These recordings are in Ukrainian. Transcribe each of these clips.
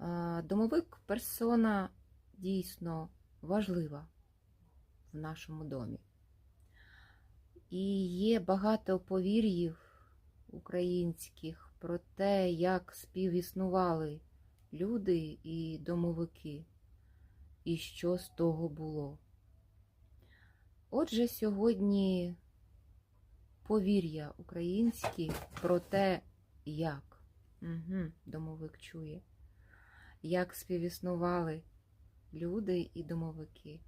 Е, Домовик персона дійсно важлива в нашому домі. І є багато повір'їв українських про те, як співіснували люди і домовики, і що з того було. Отже, сьогодні повір'я українські про те, як угу, домовик чує, як співіснували люди і домовики.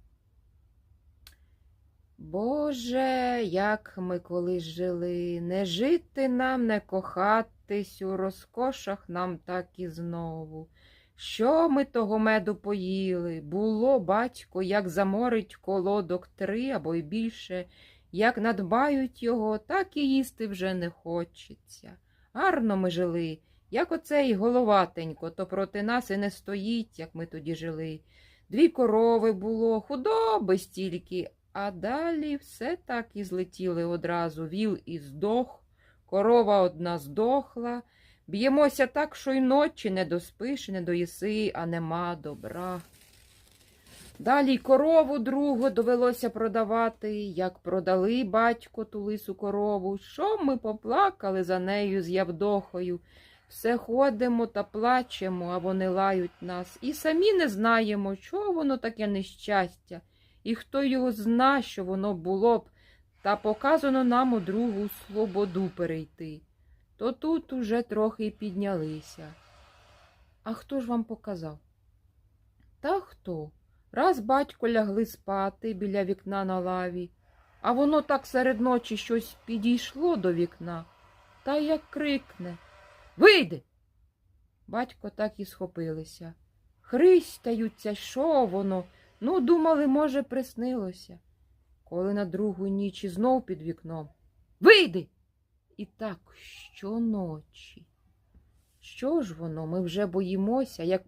Боже, як ми колись жили, не жити нам, не кохатись у розкошах нам так і знову. Що ми того меду поїли? Було, батько, як заморить колодок три або й більше, як надбають його, так і їсти вже не хочеться. Гарно ми жили, як оцей головатенько, то проти нас і не стоїть, як ми тоді жили. Дві корови було, худоби стільки, а далі все так і злетіли одразу. Віл і здох, корова одна здохла. Б'ємося так, що й ночі не доспиш, не доїси, а нема добра. Далі корову другу довелося продавати, як продали батько ту лису корову, що ми поплакали за нею з Явдохою. Все ходимо та плачемо, а вони лають нас. І самі не знаємо, чого воно таке нещастя, і хто його зна, що воно було б, та показано нам у другу слободу перейти. То тут уже трохи піднялися. А хто ж вам показав? Та хто? Раз батько лягли спати біля вікна на лаві, а воно так серед ночі щось підійшло до вікна, та як крикне Вийди. Батько так і схопилися. Христаються, що воно? Ну, думали, може, приснилося. Коли на другу ніч і знов під вікном. Вийди. І так щоночі. Що ж воно, ми вже боїмося, як